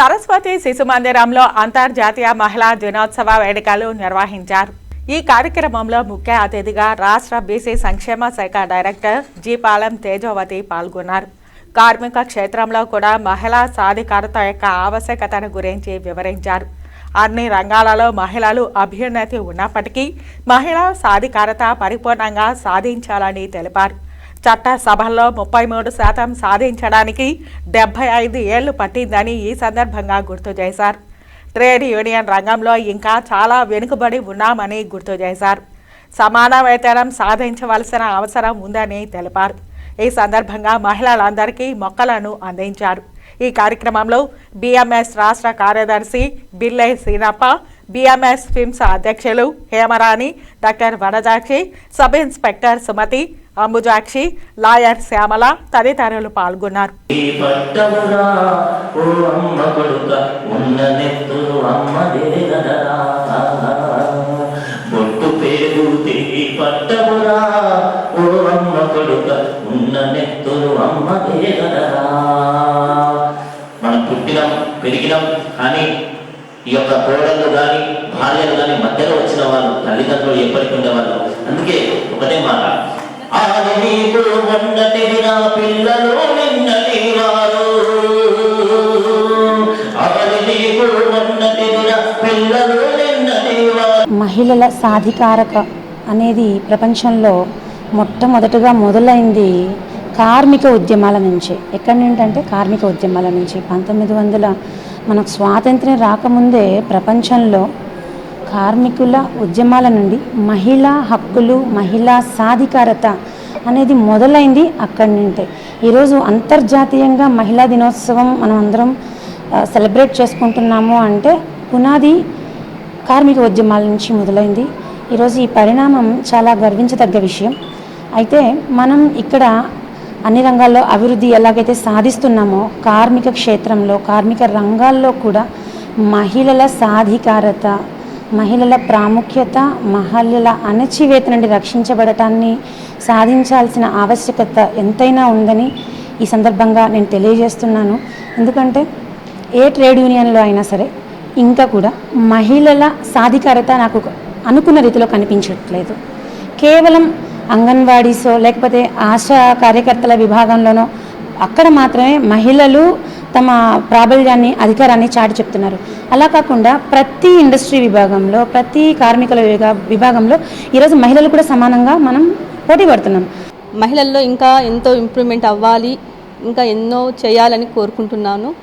సరస్వతి శిశు మందిరంలో అంతర్జాతీయ మహిళా దినోత్సవ వేడుకలు నిర్వహించారు. ఈ కార్యక్రమంలో ముఖ్య అతిథిగా రాష్ట్ర బీసీ సంక్షేమ శాఖ డైరెక్టర్ జీపాలెం తేజవతి పాల్గొన్నారు. కార్మిక క్షేత్రంలో కూడా మహిళా సాధికారత యొక్క ఆవశ్యకతను గురించి వివరించారు. అన్ని రంగాలలో మహిళలు అభ్యున్నతి ఉన్నప్పటికీ మహిళా సాధికారత పరిపూర్ణంగా సాధించాలని తెలిపారు. చట్టసభలో ముప్పై మూడు శాతం సాధించడానికి డెబ్బై ఐదు ఏళ్ళు పట్టిందని ఈ సందర్భంగా గుర్తు చేశారు. ట్రేడ్ యూనియన్ రంగంలో ఇంకా చాలా వెనుకబడి ఉన్నామని గుర్తు చేశారు. సమాన వేతనం సాధించవలసిన అవసరం ఉందని తెలిపారు. ఈ సందర్భంగా మహిళలందరికీ మొక్కలను అందించారు. ఈ కార్యక్రమంలో బీఎంఎస్ రాష్ట్ర కార్యదర్శి బిల్లై సీనప్ప బీఎంఎస్ ఫిమ్స్ అధ్యక్షులు Hemarani doctor Vanajakshi sub inspector Sumathi Ambujakshi lawyer Shyamala తదితరులు పాల్గొన్నారు. మనం పుట్టినాం పెరిగినాం కానీ ఈ యొక్క కోడళ్ళు కానీ భార్యలు కానీ మధ్యలో వచ్చిన వాళ్ళు తల్లిదండ్రులు ఎప్పటికీ ఉండేవాళ్ళు. అందుకే ఒకటే మాట నీకు పిల్లలు నీకు పిల్లలు మహిళల సాధికారక అనేది ప్రపంచంలో మొట్టమొదటగా మొదలైంది కార్మిక ఉద్యమాల నుంచే. ఎక్కడి నుండి అంటే కార్మిక ఉద్యమాల నుంచి. పంతొమ్మిది వందల మనకు స్వాతంత్ర్యం రాకముందే ప్రపంచంలో కార్మికుల ఉద్యమాల నుండి మహిళా హక్కులు మహిళా సాధికారత అనేది మొదలైంది అక్కడి నుండే. ఈరోజు అంతర్జాతీయంగా మహిళా దినోత్సవం మనం అందరం సెలబ్రేట్ చేసుకుంటున్నాము అంటే పునాది కార్మిక ఉద్యమాల నుంచి మొదలైంది. ఈరోజు ఈ పరిణామం చాలా గర్వించదగ్గ విషయం. అయితే మనం ఇక్కడ అన్ని రంగాల్లో అభివృద్ధి ఎలాగైతే సాధిస్తున్నామో కార్మిక క్షేత్రంలో కార్మిక రంగాల్లో కూడా మహిళల సాధికారత మహిళల ప్రాముఖ్యత మహిళల అణచివేత నుండి రక్షించబడటాన్ని సాధించాల్సిన ఆవశ్యకత ఎంతైనా ఉందని ఈ సందర్భంగా నేను తెలియజేస్తున్నాను. ఎందుకంటే ఏ ట్రేడ్ యూనియన్లో అయినా సరే ఇంకా కూడా మహిళల సాధికారత నాకు అనుకున్న రీతిలో కనిపించట్లేదు. కేవలం అంగన్వాడీసో లేకపోతే ఆశా కార్యకర్తల విభాగంలోనో అక్కడ మాత్రమే మహిళలు తమ ప్రాబల్యాన్ని అధికారాన్ని చాటి చెప్తున్నారు. అలా కాకుండా ప్రతి ఇండస్ట్రీ విభాగంలో ప్రతి కార్మికుల విభా- విభాగంలో ఈరోజు మహిళలు కూడా సమానంగా మనం పోటీ పడుతున్నాం. మహిళల్లో ఇంకా ఎంతో ఇంప్రూవ్మెంట్ అవ్వాలి ఇంకా ఎన్నో చేయాలని కోరుకుంటున్నాను.